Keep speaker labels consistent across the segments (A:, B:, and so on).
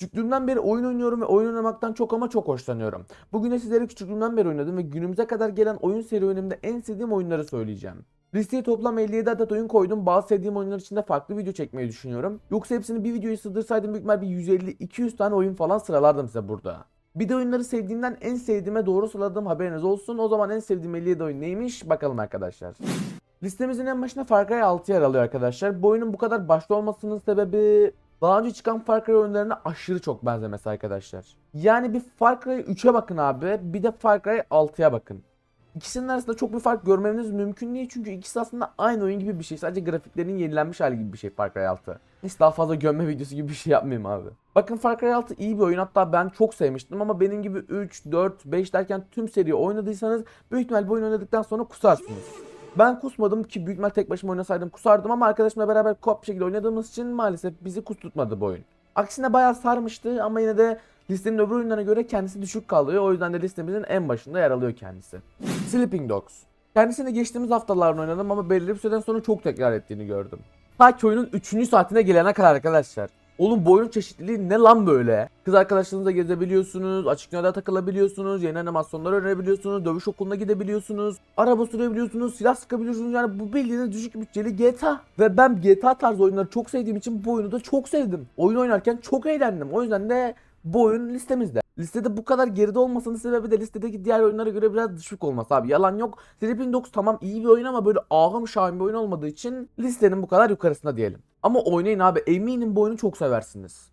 A: Küçüklüğümden beri oyun oynuyorum ve oyun oynamaktan çok ama çok hoşlanıyorum. Bugün de sizlere küçüklüğümden beri oynadım ve günümüze kadar gelen oyun serüvenimde en sevdiğim oyunları söyleyeceğim. Listeye toplam 57 adet oyun koydum. Bazı sevdiğim oyunlar için de farklı video çekmeyi düşünüyorum. Yoksa hepsini bir videoya sığdırsaydım büyük bir 150-200 tane oyun falan sıralardım size burada. Bir de oyunları sevdiğimden en sevdiğime doğru sıraladığım haberiniz olsun. O zaman en sevdiğim 57 oyun neymiş bakalım arkadaşlar. Listemizin en başında Far Cry 6 yer alıyor arkadaşlar. Bu oyunun bu kadar başta olmasının sebebi daha önce çıkan Far Cry oyunlarına aşırı çok benzemesi arkadaşlar. Yani bir Far Cry 3'e bakın abi bir de Far Cry 6'ya bakın. İkisinin arasında çok bir fark görmeniz mümkün değil çünkü ikisi aslında aynı oyun gibi bir şey. Sadece grafiklerinin yenilenmiş hali gibi bir şey Far Cry 6. Hiç daha fazla gömme videosu gibi bir şey yapmayayım abi. Bakın Far Cry 6 iyi bir oyun hatta ben çok sevmiştim ama benim gibi 3, 4, 5 derken tüm seriyi oynadıysanız büyük ihtimal bu oyunu oynadıktan sonra kusarsınız. Ben kusmadım ki büyük ihtimal tek başıma oynasaydım kusardım ama arkadaşımla beraber co-op bir şekilde oynadığımız için maalesef bizi kustutmadı bu oyun. Aksine bayağı sarmıştı ama yine de listenin öbür oyunlarına göre kendisi düşük kalıyor. O yüzden de listemizin en başında yer alıyor kendisi. Sleeping Dogs. Kendisini geçtiğimiz haftalarda oynadım ama belirli bir süreden sonra çok tekrar ettiğini gördüm. Ta ki oyunun 3. saatine gelene kadar arkadaşlar. Oğlum bu oyun çeşitliliği ne lan böyle? Kız arkadaşlarınızla gezebiliyorsunuz, açık dünyada takılabiliyorsunuz, yeni animasyonlar öğrenebiliyorsunuz, dövüş okuluna gidebiliyorsunuz, araba sürebiliyorsunuz, silah sıkabiliyorsunuz. Yani bu bildiğiniz düşük bütçeli GTA. Ve ben GTA tarzı oyunları çok sevdiğim için bu oyunu da çok sevdim. Oyun oynarken çok eğlendim. O yüzden de bu oyun listemizde. Listede bu kadar geride olmasının sebebi de listedeki diğer oyunlara göre biraz düşük olması abi. Yalan yok. Sleeping Dogs tamam iyi bir oyun ama böyle ağam şahin bir oyun olmadığı için listenin bu kadar yukarısında diyelim. Ama oynayın abi eminim bu oyunu çok seversiniz.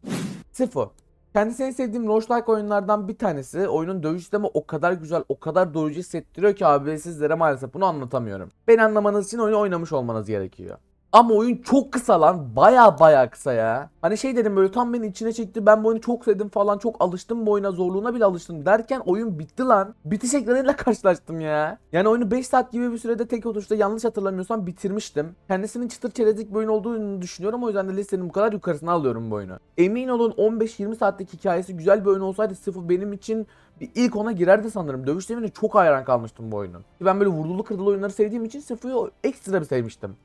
A: Sifu. Kendisi en sevdiğim roguelike oyunlardan bir tanesi. Oyunun dövüş sistemi o kadar güzel, o kadar doyurucu hissettiriyor ki abi sizlere maalesef bunu anlatamıyorum. Beni anlamanız için oyunu oynamış olmanız gerekiyor. Ama oyun çok kısa lan. Baya baya kısa ya. Hani şey dedim böyle tam beni içine çekti. Ben bu oyunu çok sevdim falan. Çok alıştım bu oyuna. Zorluğuna bile alıştım derken oyun bitti lan. Bitiş ekranıyla karşılaştım ya. Yani oyunu 5 saat gibi bir sürede tek oturuşta yanlış hatırlamıyorsam bitirmiştim. Kendisinin çıtır çerezlik bir oyun olduğunu düşünüyorum. O yüzden de listenin bu kadar yukarısına alıyorum bu oyunu. Emin olun 15-20 saatlik hikayesi güzel bir oyun olsaydı sıfır benim için bir ilk ona girerdi sanırım. Dövüş sistemine çok hayran kalmıştım bu oyunun. Ben böyle vurdulu kırdılı oyunları sevdiğim için Sifu'yu ekstra bir sevmiştim.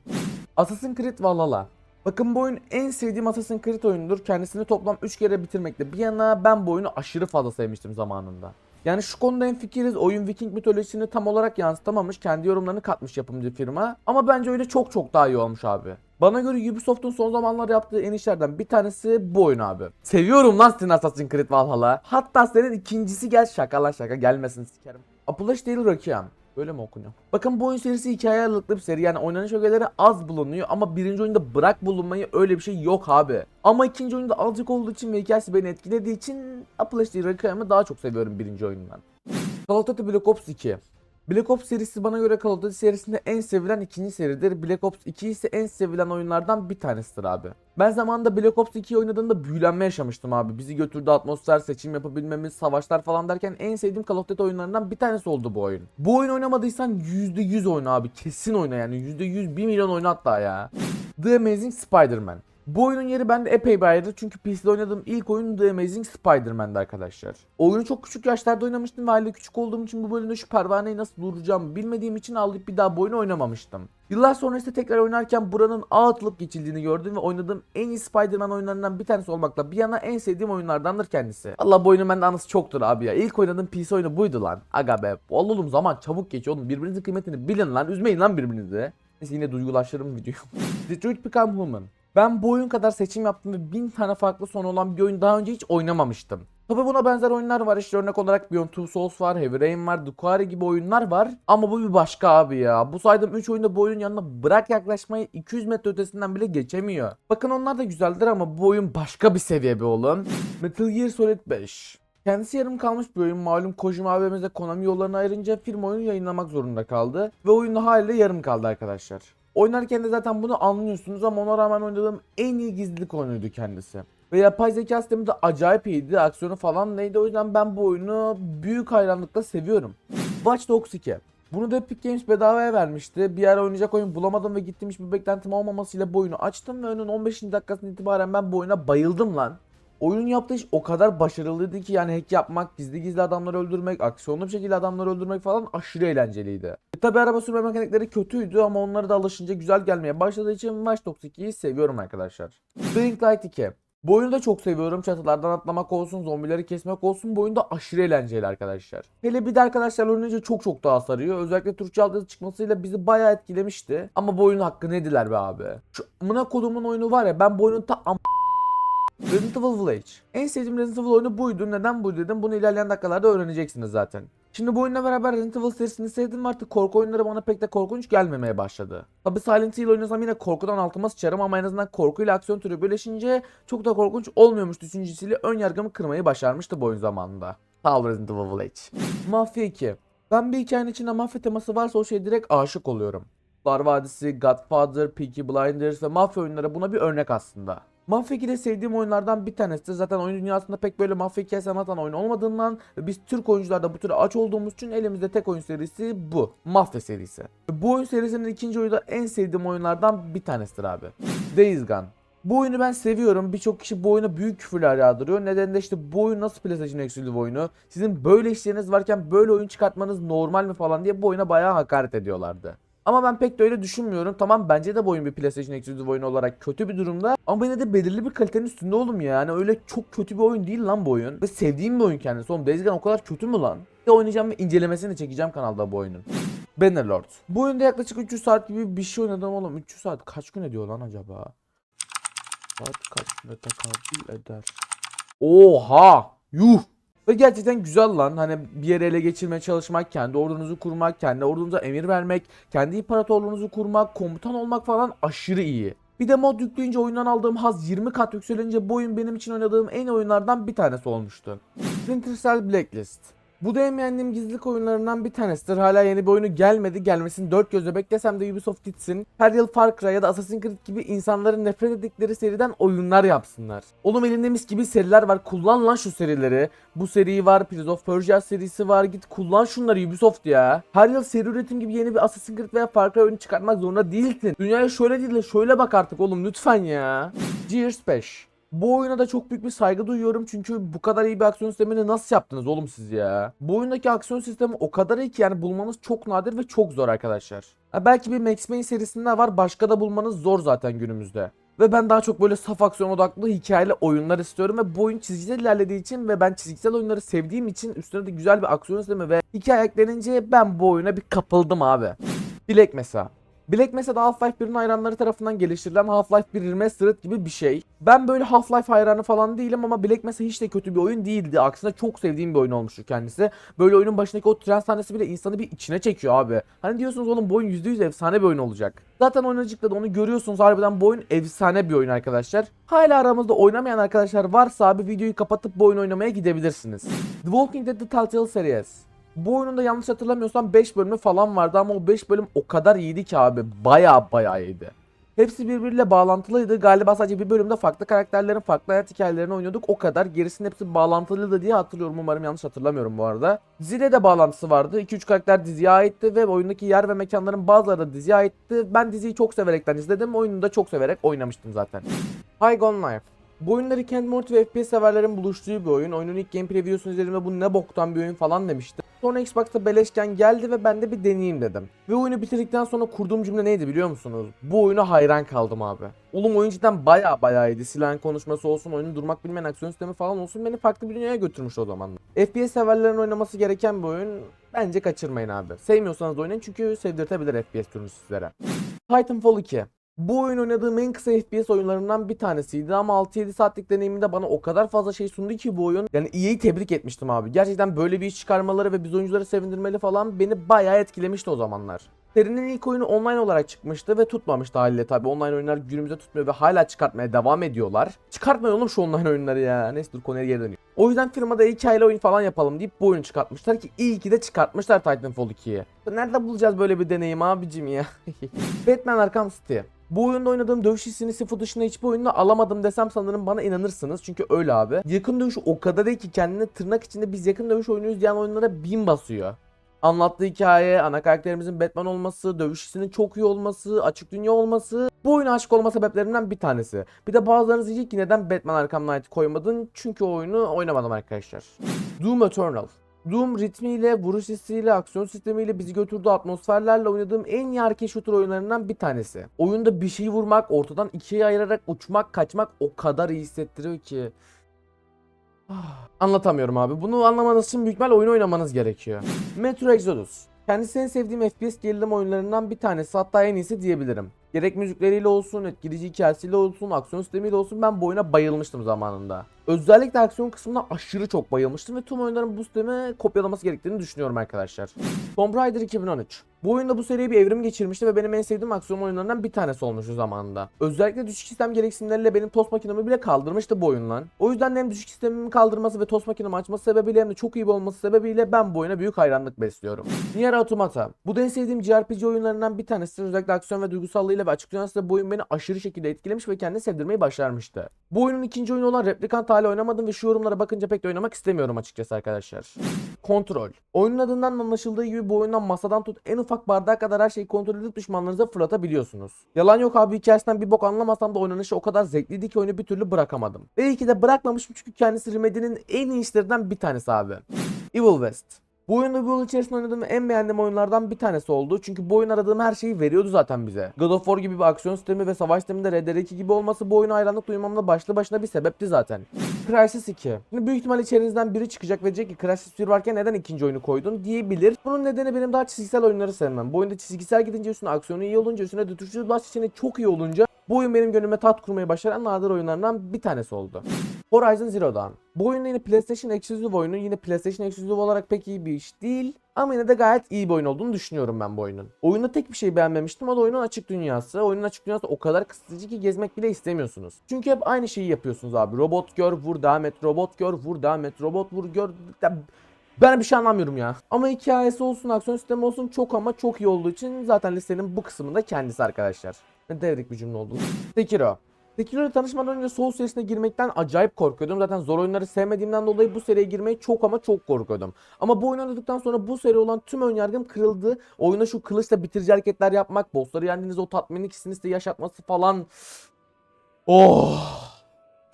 A: Assassin's Creed Valhalla. Bakın bu oyun en sevdiğim Assassin's Creed oyunudur. Kendisini toplam 3 kere bitirmekle bir yana ben bu oyunu aşırı fazla sevmiştim zamanında. Yani şu konuda en fikiriz. Oyun Viking mitolojisini tam olarak yansıtamamış. Kendi yorumlarını katmış yapımcı firma. Ama bence öyle çok çok daha iyi olmuş abi. Bana göre Ubisoft'un son zamanlarda yaptığı en işlerden bir tanesi bu oyun abi. Seviyorum lan senin Assassin's Creed Valhalla. Hatta senin ikincisi gel şaka lan şaka gelmesin sikerim. Apulaş değil Rakiam. Böyle mi okunuyor? Bakın bu oyun serisi hikaye ağırlıklı bir seri. Yani oynanış ögeleri az bulunuyor ama birinci oyunda bırak bulunmayı öyle bir şey yok abi. Ama ikinci oyunda azıcık olduğu için ve hikayesi beni etkilediği için Apple HD Requiem'i daha çok seviyorum birinci oyundan. Call of Duty Black Ops 2 Black Ops serisi bana göre Call of Duty serisinde en sevilen ikinci seridir. Black Ops 2 ise en sevilen oyunlardan bir tanesidir abi. Ben zamanında Black Ops 2'yi oynadığımda büyülenme yaşamıştım abi. Bizi götürdü atmosfer, seçim yapabilmemiz, savaşlar falan derken en sevdiğim Call of Duty oyunlarından bir tanesi oldu bu oyun. Bu oyun oynamadıysan %100 oyna abi. Kesin oyna yani. %100 1 milyon oyna hatta ya. The Amazing Spider-Man. Bu oyunun yeri bende epey bir ayrı çünkü PC'de oynadığım ilk oyun The Amazing Spider-Man'di arkadaşlar. Oyunu çok küçük yaşlarda oynamıştım ve haliyle küçük olduğum için bu bölümde şu pervaneyi nasıl duracağımı bilmediğim için alıp bir daha bu oyunu oynamamıştım. Yıllar sonra ise tekrar oynarken buranın atılıp geçildiğini gördüm ve oynadığım en iyi Spider-Man oyunlarından bir tanesi olmakla bir yana en sevdiğim oyunlardandır kendisi. Allah bu oyunun bende anısı çoktur abi ya. İlk oynadığım PC oyunu buydu lan. Aga be. Oğlum zaman çabuk geçiyor oğlum. Birbirinizin kıymetini bilin lan. Üzmeyin lan birbirinizi. Neyse yine duygulaştırdım videoyu. Detroit Become Human. Ben bu oyun kadar seçim yaptım ve bin tane farklı sonu olan bir oyun daha önce hiç oynamamıştım. Tabi buna benzer oyunlar var işte örnek olarak Beyond Two Souls var, Heavy Rain var, Ducari gibi oyunlar var. Ama bu bir başka abi ya. Bu saydığım 3 oyunda bu oyunun yanına bırak yaklaşmayı 200 metre ötesinden bile geçemiyor. Bakın onlar da güzeldir ama bu oyun başka bir seviye be oğlum. Metal Gear Solid 5. Kendisi yarım kalmış bir oyun. Malum Kojima abimizle Konami yollarını ayırınca firma oyunu yayınlamak zorunda kaldı. Ve oyun haliyle yarım kaldı arkadaşlar. Oynarken de zaten bunu anlıyorsunuz ama ona rağmen oynadığım en iyi gizlilik oyunuydu kendisi. Ve yapay zeka sistemi de acayip iyiydi. Aksiyonu falan neydi. O yüzden ben bu oyunu büyük hayranlıkla seviyorum. Watch Dogs 2. Bunu da Epic Games bedavaya vermişti. Bir ara oynayacak oyun bulamadım ve gittim hiçbir beklentim olmamasıyla bu oyunu açtım ve oyunun 15. dakikasından itibaren ben bu oyuna bayıldım lan. Oyunun yaptığı iş o kadar başarılıydı ki yani hack yapmak, gizli gizli adamları öldürmek, aksiyonlu bir şekilde adamları öldürmek falan aşırı eğlenceliydi. E tabi araba sürme mekanikleri kötüydü ama onları da alışınca güzel gelmeye başladığı için Watch Dogs 2'yi seviyorum arkadaşlar. Dying Light 2 Bu oyunu da çok seviyorum. Çatılardan atlamak olsun, zombileri kesmek olsun. Bu oyun da aşırı eğlenceli arkadaşlar. Hele bir de arkadaşlar oynayınca çok çok daha sarıyor. Özellikle Türkçe altyazı çıkmasıyla bizi bayağı etkilemişti. Ama bu oyunun hakkı nediler be abi. Şu amına kodumun oyunu var ya ben bu oyunun ta Resident Evil Village. En sevdiğim Resident Evil oyunu buydu. Neden buydu dedim. Bunu ilerleyen dakikalarda öğreneceksiniz zaten. Şimdi bu oyunla beraber Resident Evil serisini sevdim artık korku oyunları bana pek de korkunç gelmemeye başladı. Tabi Silent Hill oynasam yine korkudan altıma sıçarım ama en azından korkuyla aksiyon türü birleşince çok da korkunç olmuyormuş düşüncesiyle ön yargımı kırmayı başarmıştı bu oyun zamanında. Sağ ol Resident Evil Village. Mafya 2. Ben bir hikayenin içinde mafya teması varsa o şeye direkt aşık oluyorum. Kurtlar Vadisi, Godfather, Peaky Blinders ve mafya oyunları buna bir örnek aslında. Mafya 2'de sevdiğim oyunlardan bir tanesi. Zaten oyun dünyasında pek böyle mafya hikayesi anlatan oyun olmadığından biz Türk oyuncular da bu türe aç olduğumuz için elimizde tek oyun serisi bu. Mafya serisi. Bu oyun serisinin ikinci oyunu da en sevdiğim oyunlardan bir tanesidir abi. Days Gone. Bu oyunu ben seviyorum. Birçok kişi bu oyuna büyük küfürler yağdırıyor. Neden de işte bu oyun nasıl PlayStation Exclusive oyunu? Sizin böyle işleriniz varken böyle oyun çıkartmanız normal mi falan diye bu oyuna bayağı hakaret ediyorlardı. Ama ben pek de öyle düşünmüyorum. Tamam bence de bu oyun bir PlayStation Exclusive oyunu olarak kötü bir durumda. Ama yine de belirli bir kalitenin üstünde oğlum ya. Yani öyle çok kötü bir oyun değil lan bu oyun. Ve sevdiğim bir oyun kendisi. Oğlum Days Gone o kadar kötü mü lan? Bir de oynayacağım ve incelemesini çekeceğim kanalda bu oyunun. Bannerlord. Bu oyunda yaklaşık 300 saat gibi bir şey oynadım oğlum. 300 saat kaç gün ediyor lan acaba? Saat kaç güne tekabül eder? Oha! Yuh! Ve gerçekten güzel lan. Hani bir yere ele geçirmeye çalışmak, kendi ordunuzu kurmak, kendi ordunuza emir vermek, kendi imparatorluğunuzu kurmak, komutan olmak falan aşırı iyi. Bir de mod yükleyince oyundan aldığım haz 20 kat yükselince bu oyun benim için oynadığım en iyi oyunlardan bir tanesi olmuştu. Splinter Cell Blacklist. Bu da en beğendiğim gizlilik oyunlarından bir tanesidir. Hala yeni bir oyunu gelmedi. Gelmesini dört gözle beklesem de Ubisoft gitsin. Her yıl Far Cry ya da Assassin's Creed gibi insanların nefret ettikleri seriden oyunlar yapsınlar. Oğlum elinde mis gibi seriler var. Kullan lan şu serileri. Bu seri var. Prince of Persia serisi var. Git kullan şunları Ubisoft ya. Her yıl seri üretim gibi yeni bir Assassin's Creed veya Far Cry oyunu çıkartmak zorunda değilsin. Dünyaya şöyle değil de şöyle bak artık oğlum lütfen ya. Gears 5. Bu oyuna da çok büyük bir saygı duyuyorum çünkü bu kadar iyi bir aksiyon sistemini nasıl yaptınız oğlum siz ya? Bu oyundaki aksiyon sistemi o kadar iyi ki yani bulmanız çok nadir ve çok zor arkadaşlar. Ha belki bir Max Payne serisinde var başka da bulmanız zor zaten günümüzde. Ve ben daha çok böyle saf aksiyon odaklı hikayeli oyunlar istiyorum ve bu oyun çizgisel ilerlediği için ve ben çizgisel oyunları sevdiğim için üstüne de güzel bir aksiyon sistemi ve hikaye eklenince ben bu oyuna bir kapıldım abi. Black Mesa. Mesa'da Half-Life 1'in hayranları tarafından geliştirilen Half-Life 1 Remastered gibi bir şey. Ben böyle Half-Life hayranı falan değilim ama Black Mesa hiç de kötü bir oyun değildi. Aksine çok sevdiğim bir oyun olmuştu kendisi. Böyle oyunun başındaki o tren sahnesi bile insanı bir içine çekiyor abi. Hani diyorsunuz oğlum bu oyun %100 efsane bir oyun olacak. Zaten oynayıcıkta da onu görüyorsunuz harbiden bu oyun efsane bir oyun arkadaşlar. Hala aramızda oynamayan arkadaşlar varsa abi videoyu kapatıp bu oyunu oynamaya gidebilirsiniz. The Walking Dead The Telltale Series. Bu oyunun da yanlış hatırlamıyorsam 5 bölümü falan vardı ama o 5 bölüm o kadar iyiydi ki abi. Baya baya iyiydi. Hepsi birbiriyle bağlantılıydı. Galiba sadece bir bölümde farklı karakterlerin farklı hayat hikayelerini oynuyorduk. O kadar. Gerisinin hepsi bağlantılıydı diye hatırlıyorum. Umarım yanlış hatırlamıyorum bu arada. Diziyle de bağlantısı vardı. 2-3 karakter diziye aitti ve oyundaki yer ve mekanların bazıları da diziye aitti. Ben diziyi çok severekten izledim. Oyunu da çok severek oynamıştım zaten. High Gone Life. Bu oyunları Rick and Morty ve FPS severlerin buluştuğu bir oyun. Oyunun ilk game preview'sunu izlediğimde bu ne boktan bir oyun falan demiştim. Sonra Xbox'ta beleşken geldi ve ben de bir deneyeyim dedim. Ve oyunu bitirdikten sonra kurduğum cümle neydi biliyor musunuz? Bu oyuna hayran kaldım abi. Oğlum oyun cidden baya baya iyiydi. Silahın konuşması olsun, oyunun durmak bilmeyen aksiyon sistemi falan olsun beni farklı bir dünyaya götürmüş o zaman. FPS severlerin oynaması gereken bir oyun. Bence kaçırmayın abi. Sevmiyorsanız oynayın çünkü sevdirtebilir FPS türünü sizlere. Titanfall 2. Bu oyun oynadığım en kısa FPS oyunlarından bir tanesiydi ama 6-7 saatlik deneyiminde bana o kadar fazla şey sundu ki bu oyun. Yani EA'yi tebrik etmiştim abi. Gerçekten böyle bir iş çıkarmaları ve biz oyuncuları sevindirmeli falan beni bayağı etkilemişti o zamanlar. Serinin ilk oyunu online olarak çıkmıştı ve tutmamıştı haliyle tabi. Online oyunlar günümüzde tutmuyor ve hala çıkartmaya devam ediyorlar. Çıkartmayın oğlum şu online oyunları ya. Neyse dur konuya geri dönüyor. O yüzden firmada hikayeli oyun falan yapalım deyip bu oyunu çıkartmışlar ki iyi ki de çıkartmışlar Titanfall 2'yi. Nerede bulacağız böyle bir deneyim abicim ya? Batman Arkham City. Bu oyunda oynadığım dövüş hissini sıfır dışında hiçbir oyunda alamadım desem sanırım bana inanırsınız. Çünkü öyle abi. Yakın dövüş o kadar iyi ki kendine tırnak içinde biz yakın dövüş oynuyoruz diyen oyunlara bin basıyor. Anlattığı hikaye, ana karakterimizin Batman olması, dövüş hissinin çok iyi olması, açık dünya olması bu oyuna aşık olma sebeplerinden bir tanesi. Bir de bazılarınız diyecek ki neden Batman Arkham Knight koymadın? Çünkü o oyunu oynamadım arkadaşlar. Doom Eternal. Doom ritmiyle, vuruş hissiyle, aksiyon sistemiyle bizi götürdüğü atmosferlerle oynadığım en iyi arcade shooter oyunlarından bir tanesi. Oyunda bir şeyi vurmak, ortadan ikiye ayırarak uçmak, kaçmak o kadar iyi hissettiriyor ki. Anlatamıyorum abi. Bunu anlamanız için büyük ihtimal oyun oynamanız gerekiyor. Metro Exodus. Kendisi en sevdiğim FPS gerilim oyunlarından bir tanesi hatta en iyisi diyebilirim. Gerek müzikleriyle olsun, etkileyici hikayesiyle olsun, aksiyon sistemiyle olsun ben bu oyuna bayılmıştım zamanında. Özellikle aksiyon kısmına aşırı çok bayılmıştım ve tüm oyunların bu sistemi kopyalaması gerektiğini düşünüyorum arkadaşlar. Tomb Raider 2013. Bu oyunda bu seriye bir evrim geçirmişti ve benim en sevdiğim aksiyon oyunlarından bir tanesi olmuştu zamanında. Özellikle düşük sistem gereksinimleriyle benim tost makinemi bile kaldırmıştı bu oyun lan. O yüzden de hem düşük sistemimi kaldırması ve tost makinemi açması sebebiyle hem de çok iyi olması sebebiyle ben bu oyuna büyük hayranlık besliyorum. Nier Automata. Bu da en sevdiğim JRPG oyunlarından bir tanesi. Özellikle aksiyon ve duygusallığıyla ve açık dünyasıyla bu oyun beni aşırı şekilde etkilemiş ve kendini sevdirmeyi başarmıştı. Bu oyunun ikinci oyunu olan Replicant hala oynamadım ve şu yorumlara bakınca pek de oynamak istemiyorum açıkçası arkadaşlar. Kontrol. Oyunun adından anlaşıldığı gibi bu oyundan masadan tut en ufak bardağa kadar her şeyi kontrol edip düşmanlarınıza fırlatabiliyorsunuz. Yalan yok abi hikayesinden bir bok anlamasam da oynanışı o kadar zevkliydi ki oyunu bir türlü bırakamadım. Belki de bırakmamışım çünkü kendisi Remedy'nin en iyi işlerinden bir tanesi abi. Evil West. Bu oyunda bu yıl içerisinde oynadığım en beğendiğim oyunlardan bir tanesi oldu. Çünkü bu oyun aradığım her şeyi veriyordu zaten bize. God of War gibi bir aksiyon sistemi ve savaş sisteminde Red Dead 2 gibi olması bu oyuna hayranlık duymamda başlı başına bir sebepti zaten. Crysis 2. Şimdi büyük ihtimal içerinizden biri çıkacak ve diyecek ki Crysis 1 varken neden ikinci oyunu koydun diyebilir. Bunun nedeni benim daha çizgisel oyunları sevmem. Bu oyunda çizgisel gidince üstüne aksiyonu iyi olunca üstüne dürtüştürücü baş çok iyi olunca bu oyun benim gönlüme tat kurmayı başaran nadir oyunlarından bir tanesi oldu. Horizon Zero Dawn. Bu oyun yine PlayStation Exclusive oyunu. Yine PlayStation Exclusive olarak pek iyi bir iş değil. Ama yine de gayet iyi bir oyun olduğunu düşünüyorum ben bu oyunun. Oyunda tek bir şey beğenmemiştim o da oyunun açık dünyası. Oyunun açık dünyası o kadar kısıtıcı ki gezmek bile istemiyorsunuz. Çünkü hep aynı şeyi yapıyorsunuz abi. Robot gör, vur devam et, robot gör, vur devam et, robot vur gör. Ben bir şey anlamıyorum ya. Ama hikayesi olsun, aksiyon sistemi olsun çok ama çok iyi olduğu için zaten listenin bu kısmında kendisi arkadaşlar. Devrik bir cümle oldu. Sekiro. Sekiro ile tanışmadan önce Souls serisine girmekten acayip korkuyordum. Zaten zor oyunları sevmediğimden dolayı bu seriye girmeyi çok ama çok korkuyordum. Ama bu oyunu oynadıktan sonra bu seri olan tüm ön yargım kırıldı. Oyuna şu kılıçla bitirici hareketler yapmak, bossları yendiğinizde o tatminlik hissini size yaşatması falan. Oh!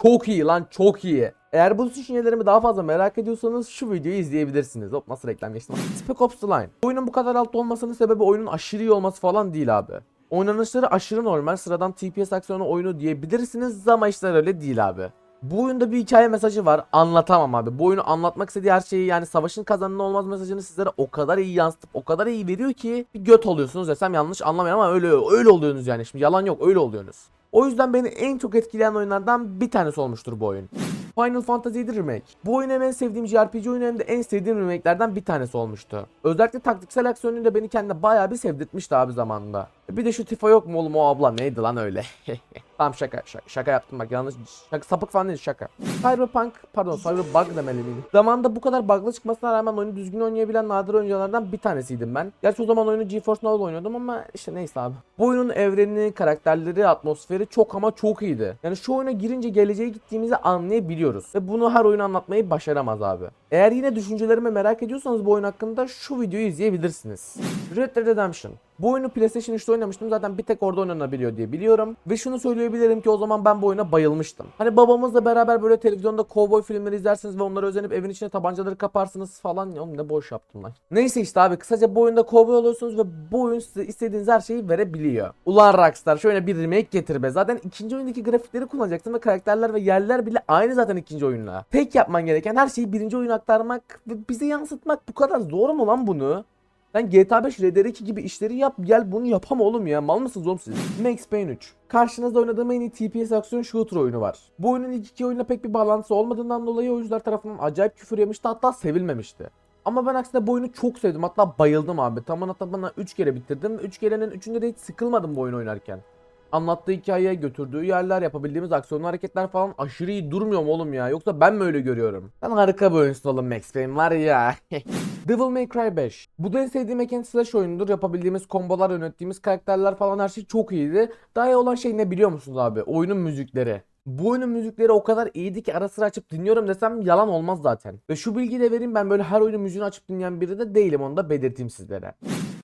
A: Çok iyi lan çok iyi. Eğer bu düşüncelerimi daha fazla merak ediyorsanız şu videoyu izleyebilirsiniz. Hop nasıl reklam geçtim. Spec Ops The Line. Oyunun bu kadar altta olmasının sebebi oyunun aşırı iyi olması falan değil abi. Oynanışları aşırı normal sıradan TPS aksiyonu oyunu diyebilirsiniz ama işler öyle değil abi. Bu oyunda bir hikaye mesajı var. Anlatamam abi. Bu oyunu anlatmak istediği her şeyi yani savaşın kazanını olmaz mesajını sizlere o kadar iyi yansıtıp o kadar iyi veriyor ki bir göt oluyorsunuz desem yanlış anlamayın ama öyle öyle oluyorsunuz yani. Şimdi yalan yok öyle oluyorsunuz. O yüzden beni en çok etkileyen oyunlardan bir tanesi olmuştur bu oyun. Final Fantasy VII Remake. Bu oyun hem en sevdiğim JRPG oyunu hem de en sevdiğim remake'lerden bir tanesi olmuştu. Özellikle taktiksel aksiyonuyla beni kendine bayağı bir sevdirtmişti abi zamanında. Bir de şu Tifa yok mu oğlum o abla neydi lan öyle. tamam şaka, şaka şaka yaptım bak yanlış şaka, sapık falan değil şaka. Cyberpunk pardon Cyberbug demeli miydim? Zamanında bu kadar bug'lı çıkmasına rağmen oyunu düzgün oynayabilen nadir oyunculardan bir tanesiydim ben. Gerçi o zaman oyunu GeForce Now oynuyordum ama işte neyse abi. Bu oyunun evreni, karakterleri, atmosferi çok ama çok iyiydi. Yani şu oyuna girince geleceğe gittiğimizi anlayabiliyoruz. Ve bunu her oyun anlatmayı başaramaz abi. Eğer yine düşüncelerimi merak ediyorsanız bu oyun hakkında şu videoyu izleyebilirsiniz. Red Dead Redemption. Bu oyunu PlayStation 3'te oynamıştım zaten bir tek orada oynanabiliyor diye biliyorum. Ve şunu söyleyebilirim ki o zaman ben bu oyuna bayılmıştım. Hani babamızla beraber böyle televizyonda kovboy filmleri izlersiniz ve onlara özenip evin içine tabancaları kaparsınız falan. Oğlum ne boş yaptım lan. Neyse işte abi kısaca bu oyunda kovboy oluyorsunuz ve bu oyun size istediğiniz her şeyi verebiliyor. Ulan Rockstar şöyle bir remake getir be. Zaten ikinci oyundaki grafikleri kullanacaksın ve karakterler ve yerler bile aynı zaten ikinci oyunla. Tek yapman gereken her şeyi birinci oyuna aktarmak ve bize yansıtmak bu kadar zor mu lan bunu? Sen GTA 5 Red Dead 2 gibi işleri yap gel bunu yapam oğlum ya mal mısınız oğlum siz? Max Payne 3 Karşınızda oynadığım en iyi TPS aksiyon shooter oyunu var. Bu oyunun ilk iki oyunla pek bir bağlantısı olmadığından dolayı oyuncular tarafından acayip küfür yemişti hatta sevilmemişti. Ama ben aksine bu oyunu çok sevdim hatta bayıldım abi. Tamına tamına 3 kere bitirdim. 3 kerenin 3'ünde de hiç sıkılmadım bu oyunu oynarken. Anlattığı hikaye, götürdüğü yerler, yapabildiğimiz aksiyonlu hareketler falan aşırı iyi durmuyor mu oğlum ya? Yoksa ben mi öyle görüyorum? Sen harika bir oyuncusun oğlum Max Payne var ya. Devil May Cry 5. Bu da en sevdiğim hack and slash oyunudur. Yapabildiğimiz kombolar, yönettiğimiz karakterler falan her şey çok iyiydi. Daha iyi olan şey ne biliyor musunuz abi? Oyunun müzikleri. Bu oyunun müzikleri o kadar iyiydi ki ara sıra açıp dinliyorum desem yalan olmaz zaten. Ve şu bilgiyi de vereyim ben böyle her oyunun müziğini açıp dinleyen biri de değilim onu da belirteyim sizlere.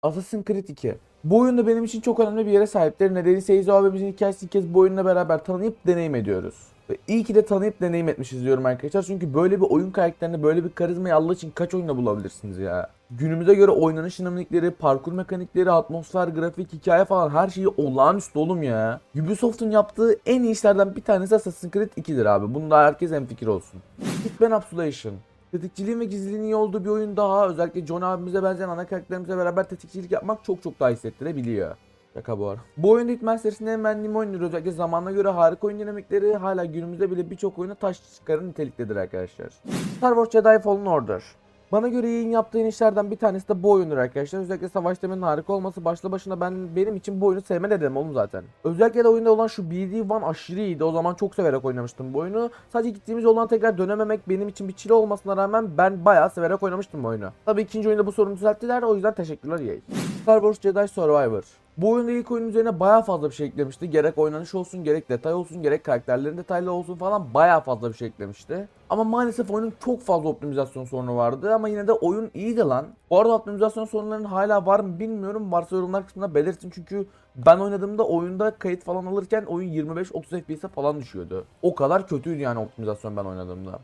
A: Assassin's Creed 2. Bu oyun da benim için çok önemli bir yere sahiptir. Nedeni Seizo abimizin hikayesi ilk kez bu oyunla beraber tanıyıp deneyim ediyoruz. Ve iyi ki de tanıyıp deneyim etmişiz diyorum arkadaşlar. Çünkü böyle bir oyun karakterini, böyle bir karizmayı Allah için kaç oyunda bulabilirsiniz ya? Günümüze göre oynanış dinamikleri, parkur mekanikleri, atmosfer, grafik, hikaye falan her şeyi olağanüstü oğlum ya. Ubisoft'un yaptığı en iyi işlerden bir tanesi Assassin's Creed 2'dir abi. Bunda herkes hemfikir olsun. Hitman Absolation. Tetikçiliğin ve gizliliğin iyi olduğu bir oyun daha. Özellikle John abimize benzeyen ana karakterimizle beraber tetikçilik yapmak çok çok daha hissettirebiliyor. Şaka bu arada. Bu oyunda Hitman serisinde en beğendiğim oyundur. Özellikle zamanına göre harika oyun dinamikleri hala günümüzde bile birçok oyuna taş çıkarın niteliktedir arkadaşlar. Star Wars Jedi Fallen Order. Bana göre yayın yaptığı en işlerden bir tanesi de bu oyundur arkadaşlar. Özellikle savaş temelinin harika olması başlı başına ben benim için bu oyunu sevme nedenim oğlum zaten. Özellikle de oyunda olan şu BD1 aşırı iyiydi. O zaman çok severek oynamıştım bu oyunu. Sadece gittiğimiz yoldan tekrar dönememek benim için bir çile olmasına rağmen ben bayağı severek oynamıştım bu oyunu. Tabii ikinci oyunda bu sorunu düzelttiler. O yüzden teşekkürler EA. Star Wars Jedi Survivor. Bu oyunda ilk oyunun üzerine bayağı fazla bir şey eklemişti. Gerek oynanış olsun, gerek detay olsun, gerek karakterlerin detaylı olsun falan bayağı fazla bir şey eklemişti. Ama maalesef oyunun çok fazla optimizasyon sorunu vardı ama yine de oyun iyiydi lan. Bu arada optimizasyon sorunlarının hala var mı bilmiyorum. Varsa yorumlar kısmında belirtin çünkü ben oynadığımda oyunda kayıt falan alırken oyun 25-30 FPS'e falan düşüyordu. O kadar kötüydü yani optimizasyon ben oynadığımda.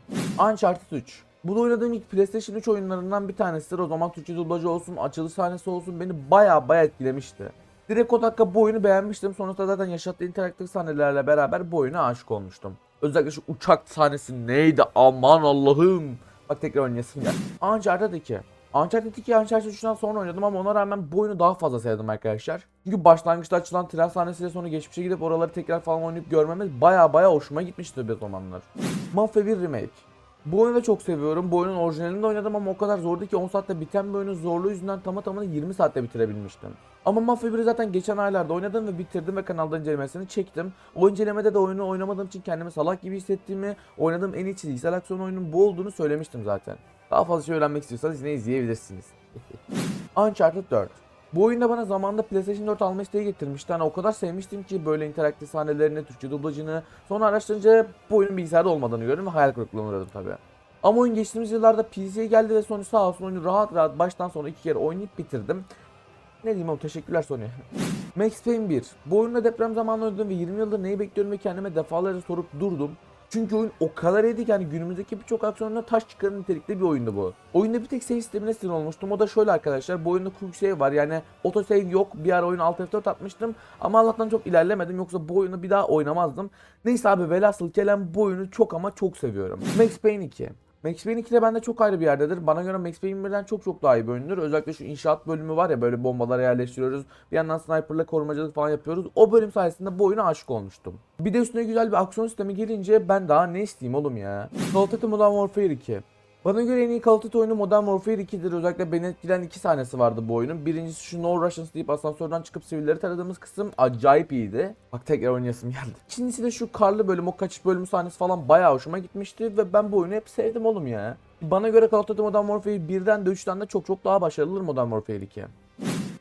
A: Uncharted 3. Bu da oynadığım ilk PlayStation 3 oyunlarından bir tanesidir. O zaman Türkçe dublajı olsun, açılış sahnesi olsun beni baya baya etkilemişti. Direkt o dakika bu oyunu beğenmiştim. Sonrasında zaten yaşattığı interaktif sahnelerle beraber bu oyuna aşık olmuştum. Özellikle şu uçak sahnesi neydi aman Allah'ım. Bak tekrar oynayasım geldi. Uncharted 2. Uncharted 2 Uncharted 3'ten sonra oynadım ama ona rağmen bu oyunu daha fazla sevdim arkadaşlar. Çünkü başlangıçta açılan tren sahnesiyle sonra geçmişe gidip oraları tekrar falan oynayıp görmemiz baya baya hoşuma gitmişti bir zamanlar. Mafya 1 Remake. Bu oyunu da çok seviyorum. Bu oyunun orijinalini de oynadım ama o kadar zordu ki 10 saatte biten bir oyunun zorluğu yüzünden tamı tamına 20 saatte bitirebilmiştim. Ama Mafia 1'i zaten geçen aylarda oynadım ve bitirdim ve kanalda incelemesini çektim. O incelemede de oyunu oynamadığım için kendimi salak gibi hissettiğimi, oynadığım en iyi çizgisel aksiyon oyunun bu olduğunu söylemiştim zaten. Daha fazla şey öğrenmek istiyorsanız yine izleyebilirsiniz. Uncharted 4 bu oyunda bana zamanında PlayStation 4 alma isteği getirmişti. Hani o kadar sevmiştim ki böyle interaktif sahnelerini, Türkçe dublajını. Sonra araştırınca bu oyunun bilgisayarda olmadığını gördüm ve hayal kırıklığına uğradım tabii. Ama oyun geçtiğimiz yıllarda PC'ye geldi ve Sony sağ olsun oyunu rahat rahat baştan sona iki kere oynayıp bitirdim. Ne diyeyim oğlum teşekkürler Sony. Max Payne 1. Bu oyunda deprem zamanı oynadım ve 20 yıldır neyi bekliyorum ve kendime defalarca sorup durdum. Çünkü oyun o kadar iyiydi ki hani günümüzdeki birçok aksiyonuna taş çıkarın nitelikli bir oyundu bu. Oyunda bir tek save sistemine sinir olmuştum. O da şöyle arkadaşlar. Bu oyunda quick save var. Yani auto save yok. Bir ara oyun alt F4 atmıştım. Ama Allah'tan çok ilerlemedim. Yoksa bu oyunu bir daha oynamazdım. Neyse abi velhasıl kelam bu oyunu çok ama çok seviyorum. Max Payne 2. Max Payne 2 de bende çok ayrı bir yerdedir. Bana göre Max Payne 1'den çok çok daha iyi bir oyundur. Özellikle şu inşaat bölümü var ya böyle bombalara yerleştiriyoruz. Bir yandan sniperla korumacılık falan yapıyoruz. O bölüm sayesinde bu oyuna aşık olmuştum. Bir de üstüne güzel bir aksiyon sistemi gelince ben daha ne isteyeyim oğlum ya. Call of Duty Modern Warfare 2. Bana göre en iyi Duty oyunu Modern Warfare 2'dir. Özellikle beni etkileyen iki sahnesi vardı bu oyunun. Birincisi şu No Russians deyip asansörden çıkıp sivilleri taradığımız kısım acayip iyiydi. Bak tekrar oynayasım geldi. İkincisi de şu karlı bölüm, o kaçış bölümü sahnesi falan bayağı hoşuma gitmişti ve ben bu oyunu hep sevdim oğlum ya. Bana göre Call of Duty Modern Warfare 1'den de 3'ten de çok çok daha başarılıdır Modern Warfare 2.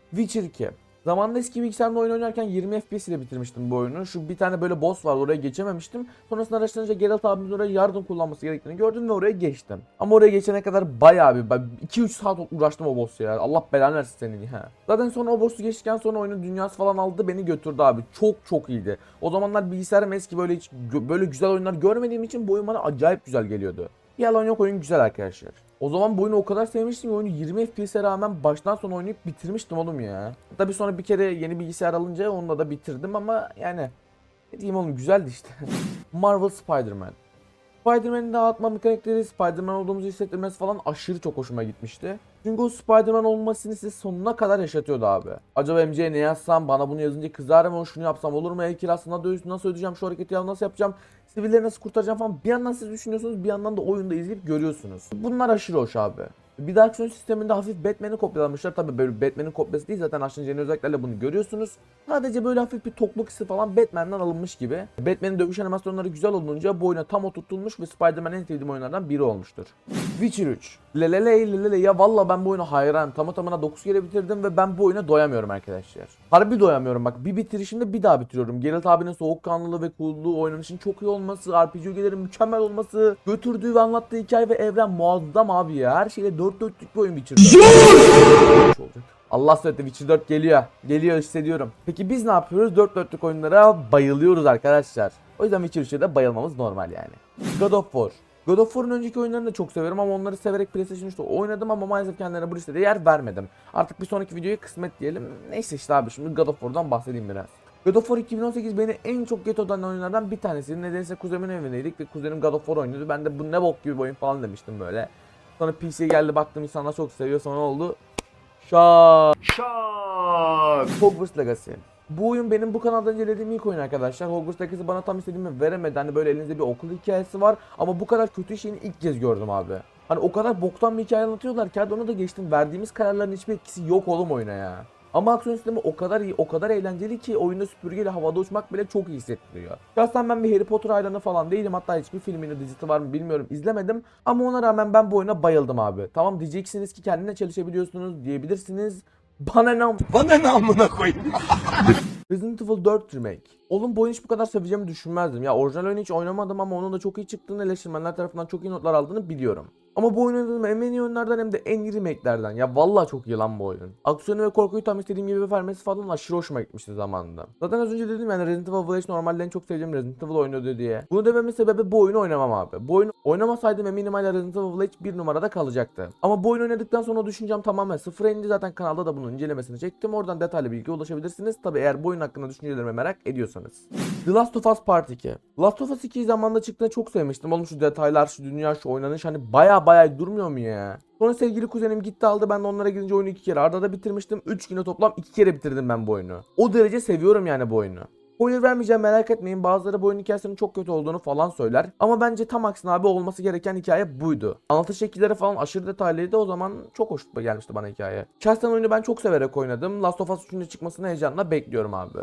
A: Witcher 2. Zamanında eski bilgisayarda oyun oynarken 20 FPS ile bitirmiştim bu oyunu. Şu bir tane böyle boss var oraya geçememiştim. Sonrasında araştırınca Geralt abimiz oraya yardım kullanması gerektiğini gördüm ve oraya geçtim. Ama oraya geçene kadar bayağı bir 2-3 saat uğraştım o boss'u ya. Allah belanı versin senin ya. Zaten sonra o boss'u geçtikten sonra oyunun dünyası falan aldı beni götürdü abi. Çok çok iyiydi. O zamanlar bilgisayarım eski böyle hiç böyle güzel oyunlar görmediğim için bu oyun bana acayip güzel geliyordu. Yalan yok oyun güzel arkadaşlar. O zaman bu oyunu o kadar sevmiştim ki oyunu 20 FPS'e rağmen baştan sona oynayıp bitirmiştim oğlum ya. Tabii sonra bir kere yeni bilgisayar alınca onunla da bitirdim ama yani ne diyeyim oğlum güzeldi işte. Marvel Spider-Man. Spider-Man'in dağıtma mekanikleri, Spider-Man olduğumuzu hissettirmesi falan aşırı çok hoşuma gitmişti. Çünkü o Spider-Man olmasını size sonuna kadar yaşatıyordu abi. Acaba MC'ye ne yazsam, bana bunu yazınca kızar mı, şunu yapsam olur mu, el kirasına dövüş, nasıl ödeyeceğim, şu hareketi nasıl yapacağım, sivilleri nasıl kurtaracağım falan bir yandan siz düşünüyorsunuz, bir yandan da oyunda izleyip görüyorsunuz. Bunlar aşırı hoş abi. Bir de aksiyon sisteminde hafif Batman'i kopyalamışlar. Tabii böyle Batman'in kopyası değil zaten aşırı yeni özelliklerle bunu görüyorsunuz. Sadece böyle hafif bir tokluk hissi falan Batman'den alınmış gibi. Batman'in dövüş animasyonları güzel olunca bu oyuna tam oturtulmuş ve Spider-Man en sevdiğim oyunlardan biri olmuştur. Witcher 3. Lelele lelele ya valla ben bu oyunu hayran. Tamı tamına 9 kere bitirdim ve ben bu oyuna doyamıyorum arkadaşlar. Harbi doyamıyorum bak bir bitirişimde bir daha bitiriyorum. Geralt abinin soğukkanlılığı ve coolluğu oynanışın çok iyi olması, RPG ögelerin mükemmel olması, götürdüğü ve anlattığı hikaye ve evren muazzam abi ya. Her şeyle dört dörtlük bir oyun olacak. Allah söyledi Witcher 4 geliyor. Geliyor hissediyorum. Peki biz ne yapıyoruz? 4 dörtlük oyunlara bayılıyoruz arkadaşlar. O yüzden Witcher 3'e de bayılmamız normal yani. God of War. God of War'un önceki oyunlarını da çok severim ama onları severek PlayStation 3'te oynadım ama maalesef kendilerine bu listede yer vermedim. Artık bir sonraki videoya kısmet diyelim. Neyse işte abi şimdi God of War'dan bahsedeyim biraz. God of War 2018 beni en çok get eden oyunlardan bir tanesi. Nedense kuzenimin evindeydik ve kuzenim God of War oynuyordu. Ben de bu ne bok gibi bir oyun falan demiştim böyle. Sonra PC'ye geldi baktım insanlar çok seviyor sonra oldu. Şak. Hogwarts Legacy. Bu oyun benim bu kanalda incelediğim ilk oyun arkadaşlar. Hogwarts Legacy bana tam istediğimi veremedi. Hani böyle elinizde bir okul hikayesi var. Ama bu kadar kötü şeyini ilk kez gördüm abi. Hani o kadar boktan bir hikaye anlatıyorlar ki hadi onu da geçtim. Verdiğimiz kararların hiçbir etkisi yok oğlum oyuna ya. Ama aksiyon sistemi o kadar iyi, o kadar eğlenceli ki oyunda süpürgeyle havada uçmak bile çok iyi hissettiriyor. Şahsen ben bir Harry Potter hayranı falan değilim. Hatta hiçbir filmini, dizisi var mı bilmiyorum izlemedim. Ama ona rağmen ben bu oyuna bayıldım abi. Tamam diyeceksiniz ki kendine çalışabiliyorsunuz diyebilirsiniz. Bana ne
B: Bana ne amına koyayım?
A: Resident Evil 4 Remake. Oğlum bu oyunu hiç bu kadar seveceğimi düşünmezdim. Ya orijinal oyunu hiç oynamadım ama onun da çok iyi çıktığını eleştirmenler tarafından çok iyi notlar aldığını biliyorum. Ama bu oyun oynadığım hem en iyi oyunlardan hem de en iyi remake'lerden. Ya vallahi çok iyi lan bu oyun. Aksiyonu ve korkuyu tam istediğim gibi vermesi falan aşırı hoşuma gitmişti zamanında. Zaten az önce dedim yani Resident Evil Village normalde en çok sevdiğim Resident Evil oynuyordu diye. Bunu dememin sebebi bu oyunu oynamam abi. Bu oyunu oynamasaydım eminim hala Resident Evil Village bir numarada kalacaktı. Ama bu oyunu oynadıktan sonra düşüncem tamamen sıfıra indi. Zaten kanalda da bunun incelemesini çektim. Oradan detaylı bilgi ulaşabilirsiniz. Tabi eğer bu oyun hakkında düşüncelerimi merak ediyorsanız. The Last of Us Part 2. Last of Us 2'yi zamanında çıktığında çok sevmiştim. Oğlum şu detaylar, şu dünya, şu oynanış hani baya durmuyor mu ya? Sonra sevgili kuzenim gitti aldı. Ben de onlara gidince oyunu iki kere arda da bitirmiştim. 3 güne toplam 2 kere bitirdim ben bu oyunu. O derece seviyorum yani bu oyunu. Spoiler vermeyeceğim merak etmeyin. Bazıları bu oyunun hikayesinin çok kötü olduğunu falan söyler. Ama bence tam aksine abi olması gereken hikaye buydu. Anlatış şekilleri falan aşırı detaylıydı. O zaman çok hoş gelmişti bana hikaye. Şahsen oyunu ben çok severek oynadım. Last of Us 3'ün de çıkmasını heyecanla bekliyorum abi.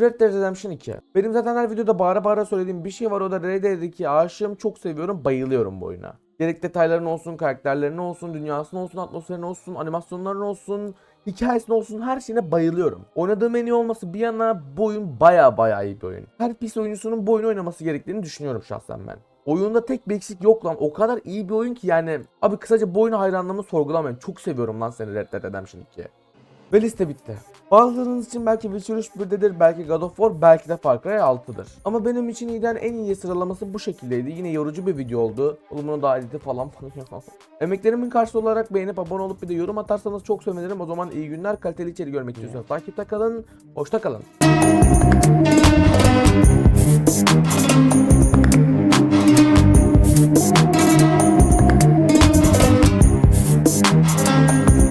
A: Red Dead Redemption 2. Benim zaten her videoda bağıra bağıra söylediğim bir şey var o da Red Dead 2 aşığım çok seviyorum bayılıyorum bu oyuna. Gerek detayların olsun, karakterlerin olsun, dünyasının olsun, atmosferin olsun, animasyonların olsun, hikayesine olsun her şeyine bayılıyorum. Oynadığım en iyi olması bir yana bu oyun baya baya iyi bir oyun. Her pis oyuncusunun bu oyunu oynaması gerektiğini düşünüyorum şahsen ben. Oyunda tek bir eksik yok lan. O kadar iyi bir oyun ki yani. Abi kısaca bu oyuna hayranlığımı sorgulamayın. Çok seviyorum lan seni Red Dead Redemption 2. Ve liste bitti. Bazılarınız için belki Witcher 3 1'dedir, belki God of War, belki de Far Cry 6'dır. Ama benim için iyiden en iyi sıralaması bu şekildeydi. Yine yorucu bir video oldu. Oğlum bunu daha editi falan falan. Emeklerimin karşılığı olarak beğenip abone olup bir de yorum atarsanız çok sevinirim. O zaman iyi günler, kaliteli içeri görmek istiyorsanız takipte kalın, hoşta kalın.